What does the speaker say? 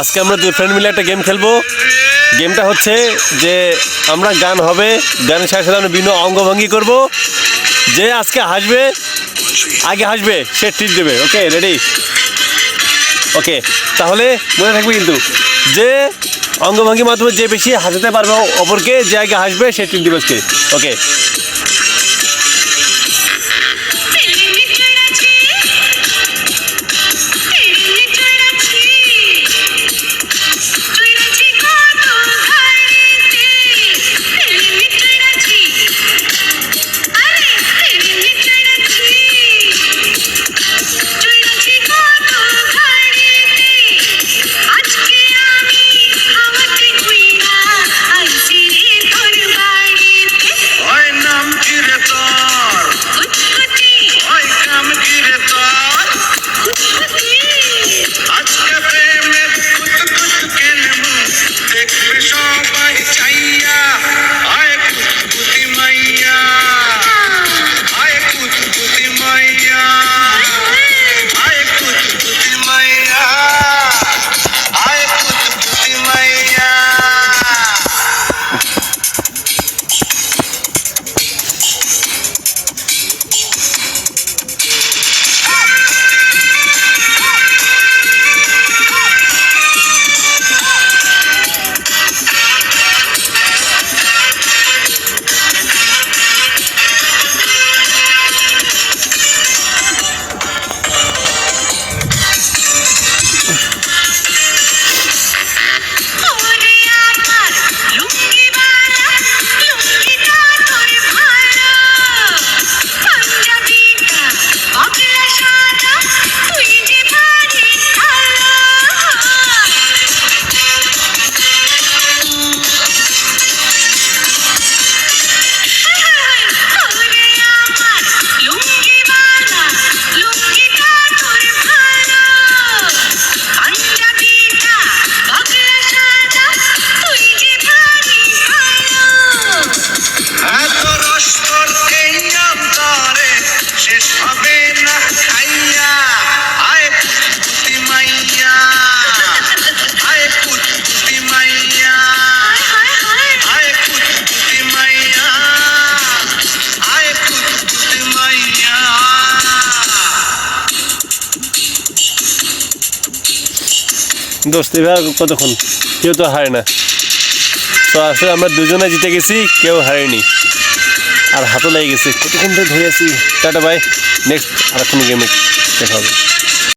আজকে আমরা দুই ফ্রেন্ড মিলে একটা গেম খেলব। গেমটা হচ্ছে যে আমরা গান হবে গানের সাথে সাথে আমরা বিভিন্ন অঙ্গভঙ্গি করব। যে আজকে হাসবে, আগে হাসবে, সে ট্রিট দেবে। ওকে রেডি ওকে তাহলে মনে থাকবে কিন্তু, যে অঙ্গভঙ্গির মাধ্যমে যে বেশি হাসাতে পারবে অপরকে, যে আগে হাসবে, সে ট্রিট দেবে ওকে দোস্ত এবার কতক্ষণ? কেউ তো হারে না। তো আসলে আমরা দুজনে জিতে গেছি, কেউ হারেনি। আর হাতও লেগে গেছে। কতক্ষণ ধরে ধরে আছি? টাটা বাই নেক্সট আর কোনো গেমে দেখা হবে।